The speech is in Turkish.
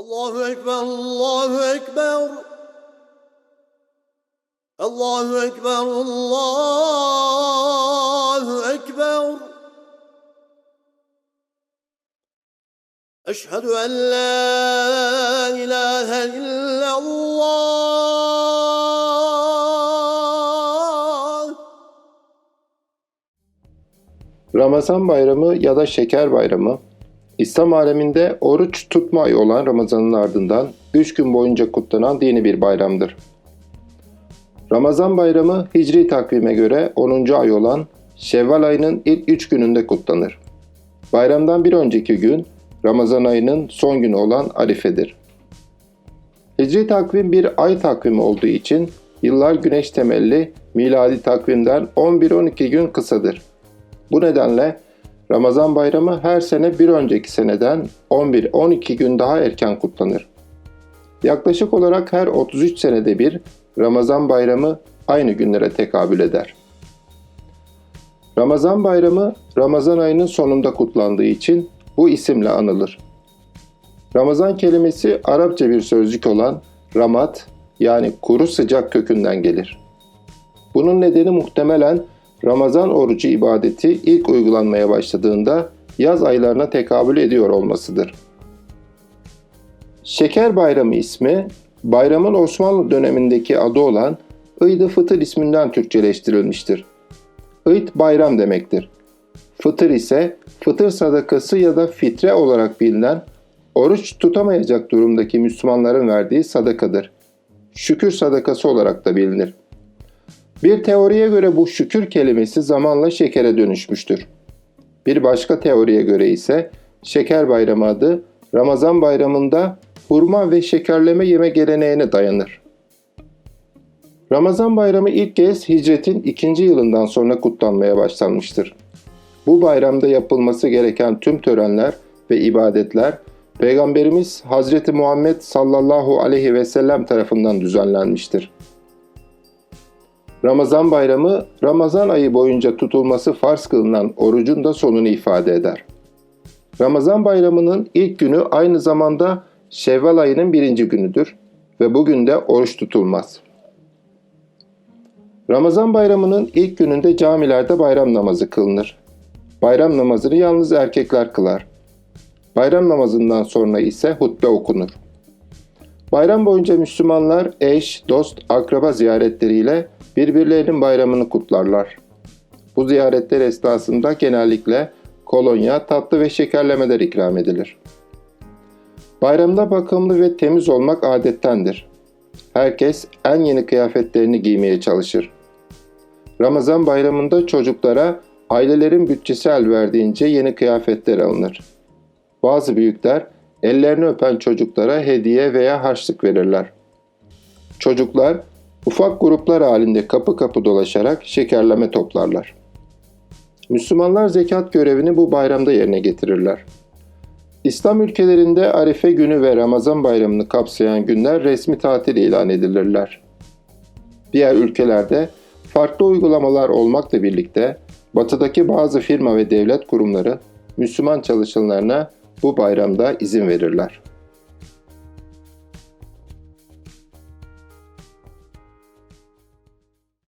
Allahu Ekber, Allahu Ekber. Allahu Ekber, Allahu Ekber. Eşhedü en la ilahe illallah. Ramazan bayramı ya da şeker bayramı, İslam aleminde oruç tutma ayı olan Ramazan'ın ardından 3 gün boyunca kutlanan dini bir bayramdır. Ramazan bayramı Hicri takvime göre 10. ay olan Şevval ayının ilk 3 gününde kutlanır. Bayramdan bir önceki gün Ramazan ayının son günü olan Arife'dir. Hicri takvim bir ay takvimi olduğu için yıllar güneş temelli miladi takvimden 11-12 gün kısadır. Bu nedenle Ramazan bayramı her sene bir önceki seneden 11-12 gün daha erken kutlanır. Yaklaşık olarak her 33 senede bir Ramazan bayramı aynı günlere tekabül eder. Ramazan bayramı Ramazan ayının sonunda kutlandığı için bu isimle anılır. Ramazan kelimesi Arapça bir sözcük olan ramat yani kuru sıcak kökünden gelir. Bunun nedeni muhtemelen Ramazan orucu ibadeti ilk uygulanmaya başladığında yaz aylarına tekabül ediyor olmasıdır. Şeker Bayramı ismi, bayramın Osmanlı dönemindeki adı olan Eid-i Fıtır isminden Türkçeleştirilmiştir. Eid bayram demektir. Fıtır ise fıtır sadakası ya da fitre olarak bilinen oruç tutamayacak durumdaki Müslümanların verdiği sadakadır. Şükür sadakası olarak da bilinir. Bir teoriye göre bu şükür kelimesi zamanla şekere dönüşmüştür. Bir başka teoriye göre ise şeker bayramı adı Ramazan bayramında hurma ve şekerleme yeme geleneğine dayanır. Ramazan bayramı ilk kez hicretin ikinci yılından sonra kutlanmaya başlanmıştır. Bu bayramda yapılması gereken tüm törenler ve ibadetler Peygamberimiz Hazreti Muhammed sallallahu aleyhi ve sellem tarafından düzenlenmiştir. Ramazan bayramı, Ramazan ayı boyunca tutulması farz kılınan orucun da sonunu ifade eder. Ramazan bayramının ilk günü aynı zamanda Şevval ayının birinci günüdür ve bugün de oruç tutulmaz. Ramazan bayramının ilk gününde camilerde bayram namazı kılınır. Bayram namazını yalnız erkekler kılar. Bayram namazından sonra ise hutbe okunur. Bayram boyunca Müslümanlar eş, dost, akraba ziyaretleriyle birbirlerinin bayramını kutlarlar. Bu ziyaretler esnasında genellikle kolonya, tatlı ve şekerlemeler ikram edilir. Bayramda bakımlı ve temiz olmak adettendir. Herkes en yeni kıyafetlerini giymeye çalışır. Ramazan bayramında çocuklara ailelerin bütçesi el verdiğince yeni kıyafetler alınır. Bazı büyükler ellerini öpen çocuklara hediye veya harçlık verirler. Çocuklar ufak gruplar halinde kapı kapı dolaşarak şekerleme toplarlar. Müslümanlar zekat görevini bu bayramda yerine getirirler. İslam ülkelerinde Arife günü ve Ramazan bayramını kapsayan günler resmi tatil ilan edilirler. Diğer ülkelerde farklı uygulamalar olmakla birlikte batıdaki bazı firma ve devlet kurumları Müslüman çalışanlarına bu bayramda izin verirler.